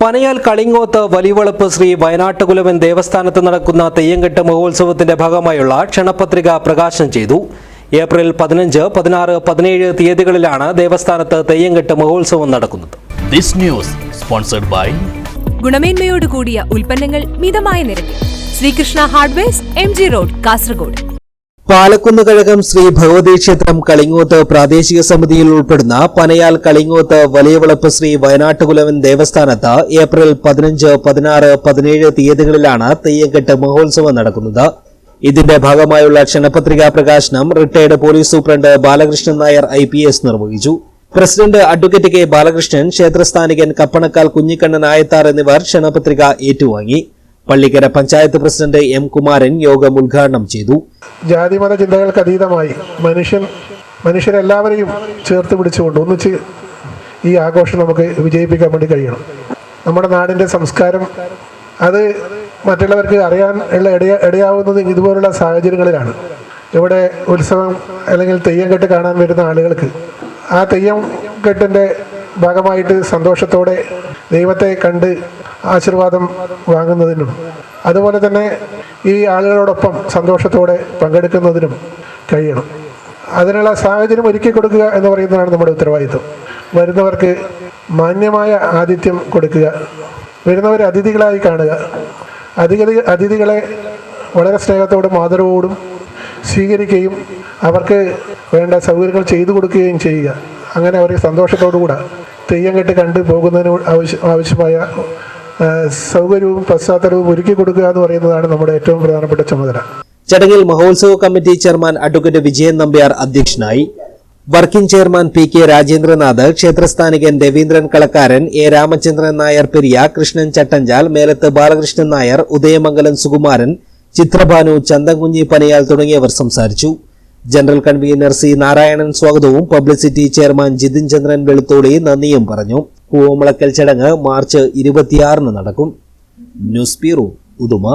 പനയാൽ കളിങ്ങോത്ത് വലിവളപ്പ് ശ്രീ വയനാട്ടുകുലവൻ ദേവസ്ഥാനത്ത് നടക്കുന്ന തെയ്യംകെട്ട് മഹോത്സവത്തിന്റെ ഭാഗമായുള്ള ക്ഷണപത്രിക പ്രകാശനം ചെയ്തു. ഏപ്രിൽ പതിനഞ്ച് പതിനാറ് പതിനേഴ് തീയതികളിലാണ് ദേവസ്ഥാനത്ത് തെയ്യംകെട്ട് മഹോത്സവം നടക്കുന്നത്. This news sponsored by ഗുണമേന്മയോട് കൂടിയ ഉൽപ്പന്നങ്ങൾ മിതമായ നിരക്കിൽ. Sreekrishna hardware M G road Kasaragod. Palakkunnu Kazhakam Sree Bhagavathi ക്ഷേത്രം കളിങ്ങോത്ത് പ്രാദേശിക സമിതിയിൽ ഉൾപ്പെടുന്ന പനയാൽ കളിങ്ങോത്ത് വലിയവളപ്പ് ശ്രീ വയനാട്ടുകുലവൻ ദേവസ്ഥാനത്ത് ഏപ്രിൽ പതിനഞ്ച് പതിനാറ് പതിനേഴ് തീയതികളിലാണ് തെയ്യംകെട്ട് മഹോത്സവം നടക്കുന്നത്. ഇതിന്റെ ഭാഗമായുള്ള ക്ഷണപത്രികാ പ്രകാശനം retired police superintendent Balakrishnan Nair I നിർവഹിച്ചു. പ്രസിഡന്റ് അഡ്വക്കേറ്റ് കെ ബാലകൃഷ്ണൻ ക്ഷേത്രസ്ഥാനികൻ കപ്പണക്കാൽ കുഞ്ഞിക്കണ്ണൻ ആയത്താർ എന്നിവർ ക്ഷണപത്രിക ഏറ്റുവാങ്ങി. പള്ളിക്കര പഞ്ചായത്ത് പ്രസിഡന്റ് എം കുമാരൻ യോഗം ഉദ്ഘാടനം ചെയ്തു. ജാതിമത ചിന്തകൾക്ക് അതീതമായി മനുഷ്യൻ മനുഷ്യരെല്ലാവരെയും ചേർത്ത് പിടിച്ചുകൊണ്ട് ഒന്നിച്ച് ഈ ആഘോഷം നമുക്ക് വിജയിപ്പിക്കാൻ വേണ്ടി കഴിയണം. നമ്മുടെ നാടിന്റെ സംസ്കാരം അത് മറ്റുള്ളവർക്ക് അറിയാൻ ഉള്ള ഇടയ ഇടയാവുന്നത് ഇതുപോലുള്ള സാഹചര്യങ്ങളിലാണ്. ഇവിടെ ഉത്സവം അല്ലെങ്കിൽ തെയ്യം കെട്ട് കാണാൻ വരുന്ന ആളുകൾക്ക് ആ തെയ്യം കെട്ടിന്റെ ഭാഗമായിട്ട് സന്തോഷത്തോടെ ദൈവത്തെ കണ്ട് ആശീർവാദം വാങ്ങുന്നതിനും അതുപോലെ തന്നെ ഈ ആളുകളോടൊപ്പം സന്തോഷത്തോടെ പങ്കെടുക്കുന്നതിനും കഴിയണം. അതിനുള്ള സാഹചര്യം ഒരുക്കി കൊടുക്കുക എന്ന് പറയുന്നതാണ് നമ്മുടെ ഉത്തരവാദിത്വം. വരുന്നവർക്ക് മാന്യമായ ആതിഥ്യം കൊടുക്കുക വരുന്നവരെ അതിഥികളായി കാണുക. അതിഥി അതിഥികളെ വളരെ സ്നേഹത്തോടും ആദരവോടും സ്വീകരിക്കുകയും അവർക്ക് വേണ്ട സൗകര്യങ്ങൾ ചെയ്തു കൊടുക്കുകയും ചെയ്യുക. അങ്ങനെ അവർക്ക് സന്തോഷത്തോടുകൂടെ തെയ്യം കെട്ട് കണ്ടു പോകുന്നതിന് ആവശ്യ ആവശ്യമായ സൗകര്യവും പശ്ചാത്തലവും ഒരുക്കി കൊടുക്കുക എന്ന് പറയുന്നതാണ് നമ്മുടെ ഏറ്റവും പ്രധാനപ്പെട്ട ചുമതല. ചടങ്ങിൽ മഹോത്സവ committee chairman advocate Vijayan Nambiar അധ്യക്ഷനായി. Working chairman P K Rajendranath ക്ഷേത്രസ്ഥാനികൻ Raveendran Kalakkaran A Ramachandran Nair Periya Krishnan Chattanchal Melath Balakrishnan Nair Udayamangalam Sukumaran Chithrabhanu Chanthamkunhi Panayal തുടങ്ങിയവർ സംസാരിച്ചു. ജനറൽ കൺവീനർ സി നാരായണൻ സ്വാഗതവും പബ്ലിസിറ്റി ചെയർമാൻ ജിതിൻ ചന്ദ്രൻ വെളുത്തോളി നന്ദിയും പറഞ്ഞു. പൂവമുളക്കൽ ചടങ്ങ് മാർച്ച് ഇരുപത്തിയാറിന് നടക്കും. News bureau Uduma.